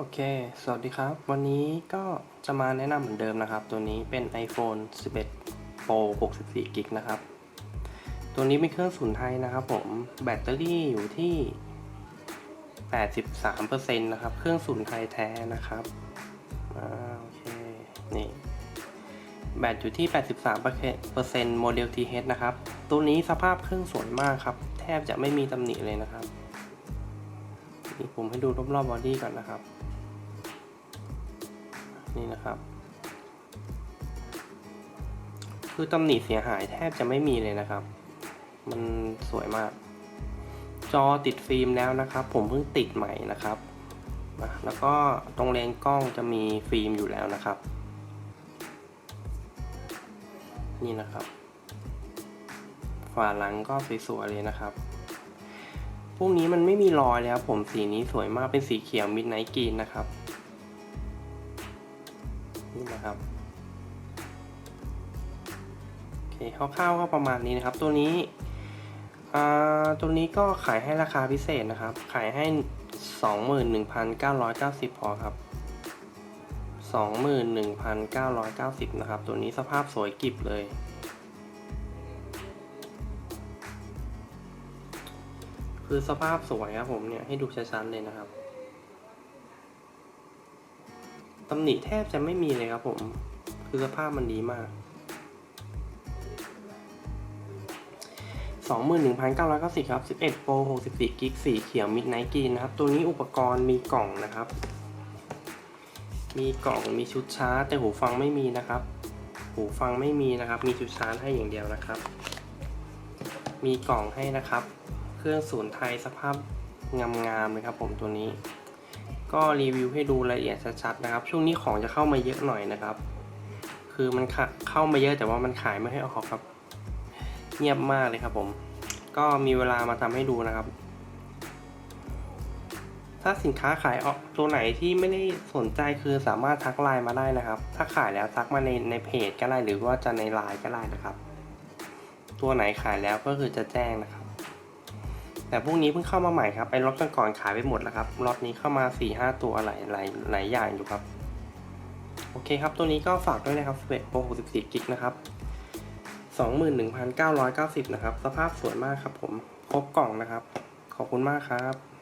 โอเค สวัสดีครับ วันนี้ก็จะมาแนะนำเหมือนเดิมนะครับ ตัวนี้เป็น iPhone 11 Pro 64กิกนะครับ ตัวนี้เป็นเครื่องศูนไทยนะครับผม แบตเตอรี่อยู่ที่ 83%นะครับ เครื่องศูนไทยแท้นะครับ อ่า โอเค นี่ แบตอยู่ที่ 83%โมเดล TH นะครับ ตัวนี้สภาพเครื่องสวยมากครับ แทบจะไม่มีตำหนิเลยนะครับ นี่ผมให้ดูรอบๆบอดี้ก่อนนะครับ นี่นะครับ คือตำหนิเสียหายแทบจะไม่มีเลยนะครับ มันสวยมาก จอติดฟิล์มแล้วนะครับ ผมเพิ่งติดใหม่นะครับแล้วก็ตรงเลนส์กล้องจะมีฟิล์มอยู่แล้วนะครับ นี่นะครับฝาหลังก็สวยๆเลยนะครับพวกนี้มันไม่มีรอยเลยครับผมสีนี้สวยมากเป็นสีเขียวมิดไนท์กรีนนะครับ นี่นะครับโอเคคร่าวๆก็ประมาณนี้นะครับ ตัวนี้ตัวนี้ก็ขายให้ราคาพิเศษนะครับ ขายให้ 21,990 พอครับ 21,990 นะครับ ตัวนี้สภาพสวยกริบเลย คือสภาพสวยครับผมเนี่ย ให้ดูชัดๆเลยนะครับ ตำหนิแทบจะไม่มีเลยครับผม คือสภาพมันดีมาก 21,990 ครับ 11 Pro 64กิกสีเขียว Midnight Green นะครับ ตัวนี้อุปกรณ์มีกล่องนะครับ มีกล่องมีชุดชาร์จแต่หูฟังไม่มีนะครับ หูฟังไม่มีนะครับ มีชุดชาร์จให้อย่างเดียวนะครับ มีกล่องให้นะครับ เครื่องศูนย์ไทยสภาพงามๆเลยครับผมตัวนี้ ก็รีวิวให้ดูรายละเอียดชัดๆนะครับ ช่วงนี้ของจะเข้ามาเยอะหน่อยนะครับ คือมันเข้ามาเยอะแต่ว่ามันขายไม่ให้ออกครับ เงียบมากเลยครับผม ก็มีเวลามาทำให้ดูนะครับ ถ้าสินค้าขายออกตัวไหนที่ไม่ได้สนใจคือสามารถทักไลน์มาได้นะครับ ถ้าขายแล้วทักมาในในเพจก็ได้หรือว่าจะในไลน์ก็ได้นะครับ ตัวไหนขายแล้วก็คือจะแจ้งนะครับ แต่พวกนี้เพิ่งเข้ามาใหม่ครับไอ้ล็อตก่อนขายไปหมดแล้วครับล็อตนี้เข้ามา4ี่ห้าตัวหลายหลายหลายอย่างอยู่ครับ โอเคครับ ตัวนี้ก็ฝากด้วยนะครับ11 Pro 64กิกนะครับ21,990 นะครับ สภาพสวยมากครับผม ครบกล่องนะครับ ขอบคุณมากครับ